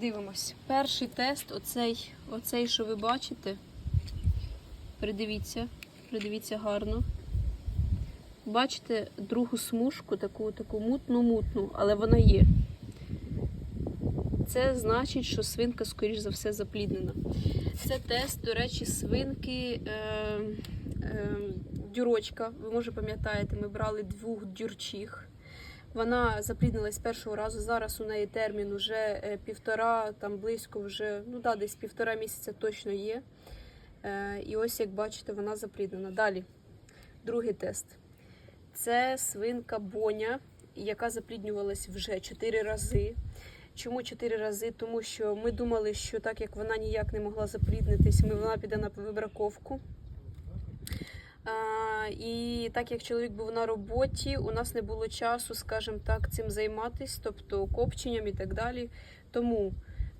Дивимось. Перший тест, оцей, оцей, що ви бачите. Придивіться, придивіться гарно. Бачите другу смужку, таку таку мутну-мутну, але вона є. Це значить, що свинка, скоріш за все, запліднена. Це тест, до речі, свинки е, е, дюрочка. Ви може пам'ятаєте, ми брали двох дюрчих. Вона запліднилась першого разу. Зараз у неї термін вже е, півтора, там близько вже, ну да, десь півтора місяця точно є. Е, і ось, як бачите, вона запліднена. Далі, другий тест. Це свинка Боня, яка запліднювалась вже 4 рази. Чому 4 рази? Тому що ми думали, що так як вона ніяк не могла запліднитись, ми, вона піде на вибраковку. І так як чоловік був на роботі, у нас не було часу, скажімо так, цим займатися, тобто копченням і так далі. Тому,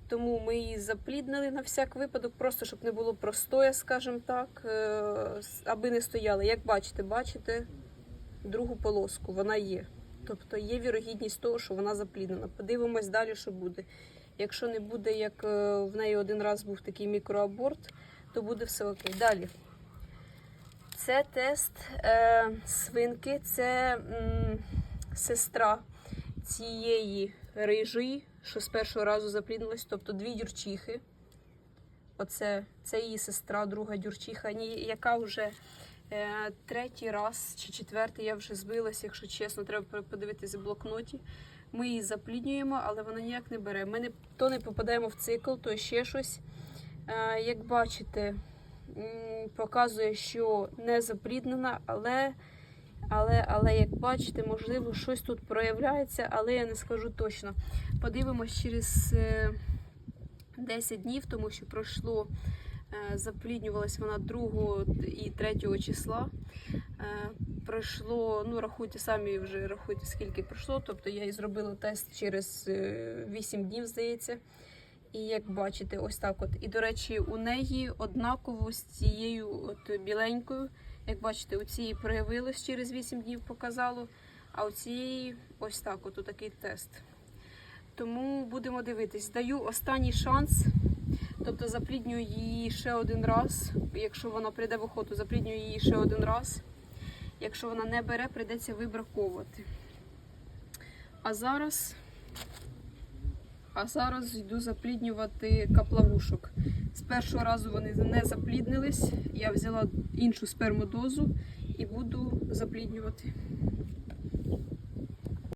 тому ми її запліднили на всяк випадок, просто щоб не було простоя, скажімо так, е, аби не стояли. Як бачите, бачите другу полоску, вона є. Тобто є вірогідність того, що вона запліднена. Подивимось далі, що буде. Якщо не буде, як е, в неї один раз був такий мікроаборт, то буде все окей. Далі. Це тест е, свинки, це м, сестра цієї рижої, що з першого разу запліднилась, тобто дві дюрчихи. Оце це її сестра, друга дюрчиха, яка вже е, третій раз чи четвертий, я вже збилася, якщо чесно, треба подивитися в блокноті. Ми її запліднюємо, але вона ніяк не бере. Ми не, то не попадаємо в цикл, то ще щось. Е, як бачите, показує, що не запліднена, але, але, але як бачите, можливо, щось тут проявляється, але я не скажу точно. Подивимось через е, 10 днів, тому що пройшло, е, запліднювалась вона 2 і 3 числа. Е, Пройшло, ну рахуйте самі вже рахуйте, скільки пройшло. Тобто я і зробила тест через е, 8 днів, здається. І як бачите, ось так от. І, до речі, у неї однаково з цією от біленькою. Як бачите, у цієї проявилось через 8 днів показало, а у цієї ось так, от такий тест. Тому будемо дивитись. Даю останній шанс. Тобто запліднюю її ще один раз. Якщо вона прийде в охоту, запліднюю її ще один раз. Якщо вона не бере, прийдеться вибраковувати. А зараз. А зараз йду запліднювати каплавушок. З першого разу вони не запліднились. Я взяла іншу спермодозу і буду запліднювати.